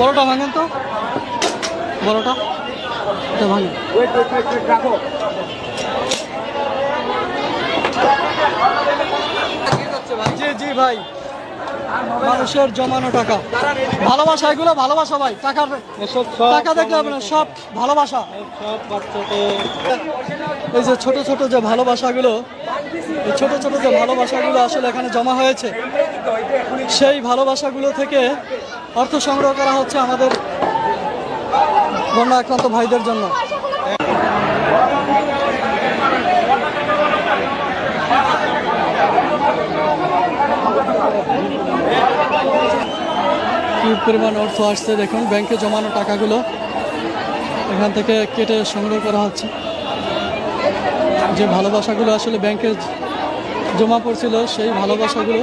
বড়টা ভাঙেন তো। বড়টা। এটা ভাঙেন। রাখো জি জি ভাই। মানুষের জমানো টাকা। ভালোবাসা এগুলো ভালোবাসা ভাই। টাকার টাকা দেখলে না সব ভালোবাসা। এই যে ছোট ছোট যে ভালোবাসাগুলো এই ছোট ছোট যে ভালোবাসাগুলো আসলে এখানে জমা হয়েছে সেই ভালোবাসাগুলো থেকে অর্থ সংগ্রহ করা হচ্ছে আমাদের বন্যা আক্রান্ত ভাইদের জন্য। কি পরিমাণ অর্থ আসছে দেখুন, ব্যাংকে জমানো টাকাগুলো এখান থেকে কেটে সংগ্রহ করা হচ্ছে। যে ভালোবাসাগুলো আসলে ব্যাংকে জমা পড়ছিল, সেই ভালোবাসাগুলো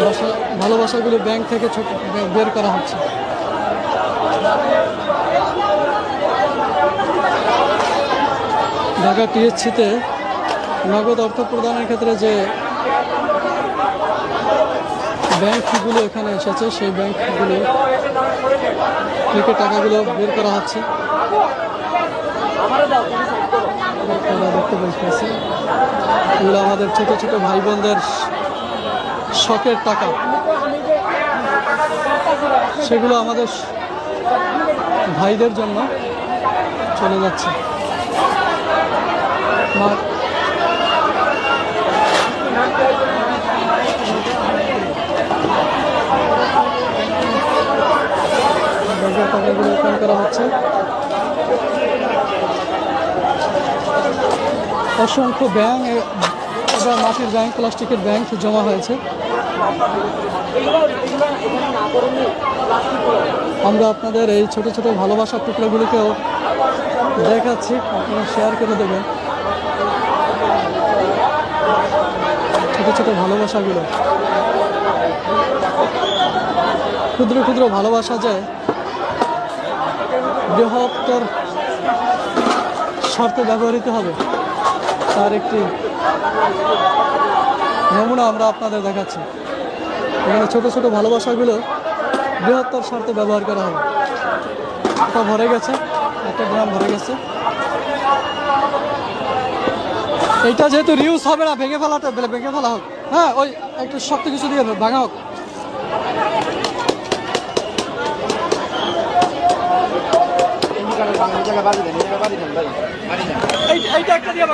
বাসা- ভালোবাসাগুলো ব্যাংক থেকে ছোট, বের করা হচ্ছে। ঢাকা টিএসসিতে নগদ অর্থ প্রদানের ক্ষেত্রে যে ব্যাংকগুলো এখানে এসেছে, সেই ব্যাংকগুলো থেকে টাকাগুলো বের করা হচ্ছে। এগুলো আমাদের ছোটো ছোটো ভাই বোনদের শখের টাকা। সেগুলো আমাদের ভাইদের জন্য চলে যাচ্ছে। টাকাগুলো করা হচ্ছে। অসংখ্য ব্যাংক মাটির ব্যাংক, প্লাস্টিকের ব্যাংক জমা হয়েছে। আমরা আপনাদের এই ছোট ছোট ভালোবাসার টুকরোগুলিকেও দেখাচ্ছি, আপনারা শেয়ার করে দেবেন। ছোট ছোট ভালোবাসাগুলো। ক্ষুদ্র ক্ষুদ্র ভালোবাসা যায় বৃহত্তর শর্তে ব্যবহৃত হবে, তার একটি নমুনা আমরা আপনাদের দেখাচ্ছি। এখানে ছোট ছোট ভালোবাসাগুলো বৃহত্তর স্বার্থে ব্যবহার করা হবে একটা ভরে গেছে একটা ড্রাম ভরে গেছে। এইটা যেহেতু রিউজ হবে না ভেঙে ফেলাতে ভেঙে ফেলা হোক। হ্যাঁ ওই একটু শক্ত কিছু দিয়ে ভাঙা হোক। এইটা একটা দিয়ে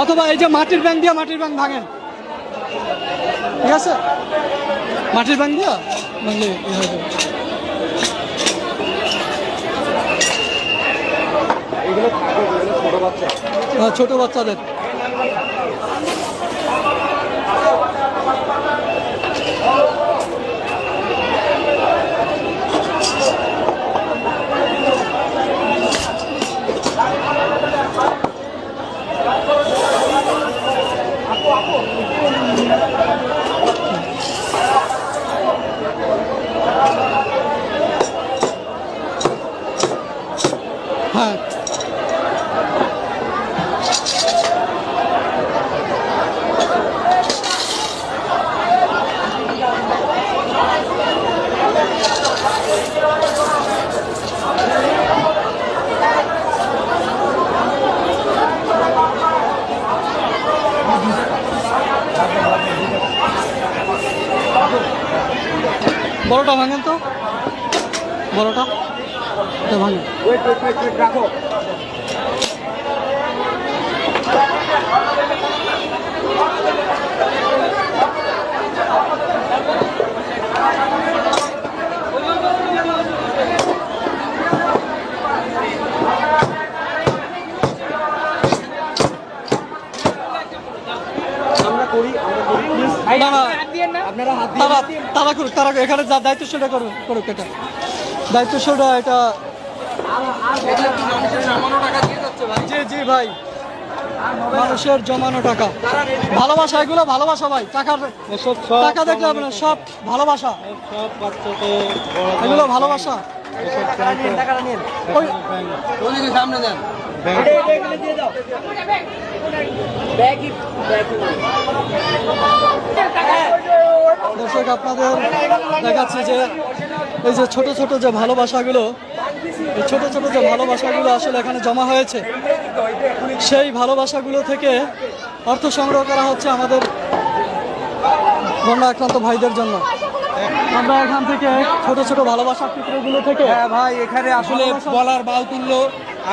অথবা এই যে মাটির ব্যাংক দিয়ে মাটির ব্যাংক ভাঙেন। ঠিক আছে? মাটির ব্যাংক দিয়া ভাঙলে হ্যাঁ, ছোট বাচ্চাদের। বড়টা ভাঙেন তো। বড়টা। এটা ভাঙেন। রাখো আমরা করি আমরা করি। না না তারা তারা করুক তারা এখানে যা দায়িত্বশীলটা করুক করুক এটা। দায়িত্বশীলটা এটা জি জি ভাই। মানুষের জমানো টাকা। ভালোবাসা এগুলো ভালোবাসা ভাই। টাকার টাকা দেখলে হবে না সব ভালোবাসা। এগুলো ভালোবাসা। সামনে দেন দর্শক আপনাদের দেখাচ্ছি যে এই যে ছোট ছোট যে ভালোবাসাগুলো এই ছোট ছোট যে ভালোবাসাগুলো আসলে এখানে জমা হয়েছে সেই ভালোবাসাগুলো থেকে অর্থ সংগ্রহ করা হচ্ছে আমাদের বন্যা আক্রান্ত ভাইদের জন্য। আমরা এখান থেকে ছোট ছোট ভালোবাসার টুকরোগুলো থেকে হ্যাঁ ভাই এখানে আসলে বলার বাউতুল্য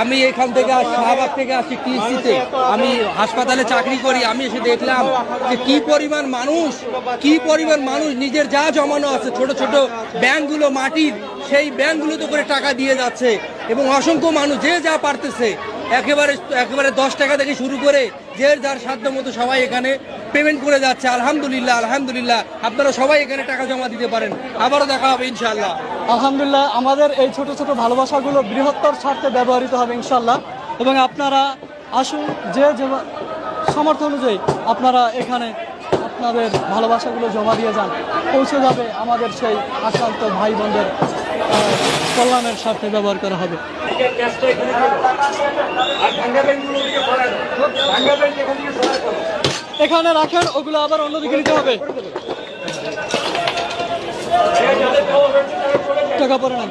আমি এখান থেকে শাহবাগ থেকে আসি টিএসসিতে আমি হাসপাতালে চাকরি করি, আমি এসে দেখলাম যে কি পরিমাণ মানুষ, কি পরিমাণ মানুষ, নিজের যা জমানো আছে, ছোট ছোট ব্যাংকগুলো মাটির সেই ব্যাংকগুলোতে করে টাকা দিয়ে যাচ্ছে। এবং অসংখ্য মানুষ, যে যা পারতেছে, একেবারে একেবারে দশ টাকা থেকে শুরু করে, যে যার সাধ্য মতো সবাই এখানে পেমেন্ট করে যাচ্ছে আলহামদুলিল্লাহ আলহামদুলিল্লাহ। আপনারা সবাই এখানে টাকা জমা দিতে পারেন। আবারও দেখা হবে ইনশাল্লাহ আলহামদুলিল্লাহ আমাদের এই ছোট ছোট ভালোবাসাগুলো বৃহত্তর স্বার্থে ব্যবহৃত হবে ইনশাল্লাহ এবং আপনারা আসুন যে যে সামর্থ্য অনুযায়ী আপনারা এখানে আপনাদের ভালোবাসাগুলো জমা দিয়ে যান পৌঁছে যাবে আমাদের সেই আক্রান্ত ভাই বোনদের কল্যাণের স্বার্থে ব্যবহার করা হবে। এখানে রাখেন ওগুলো আবার অন্যদিকে নিতে হবে। টাকা পরে না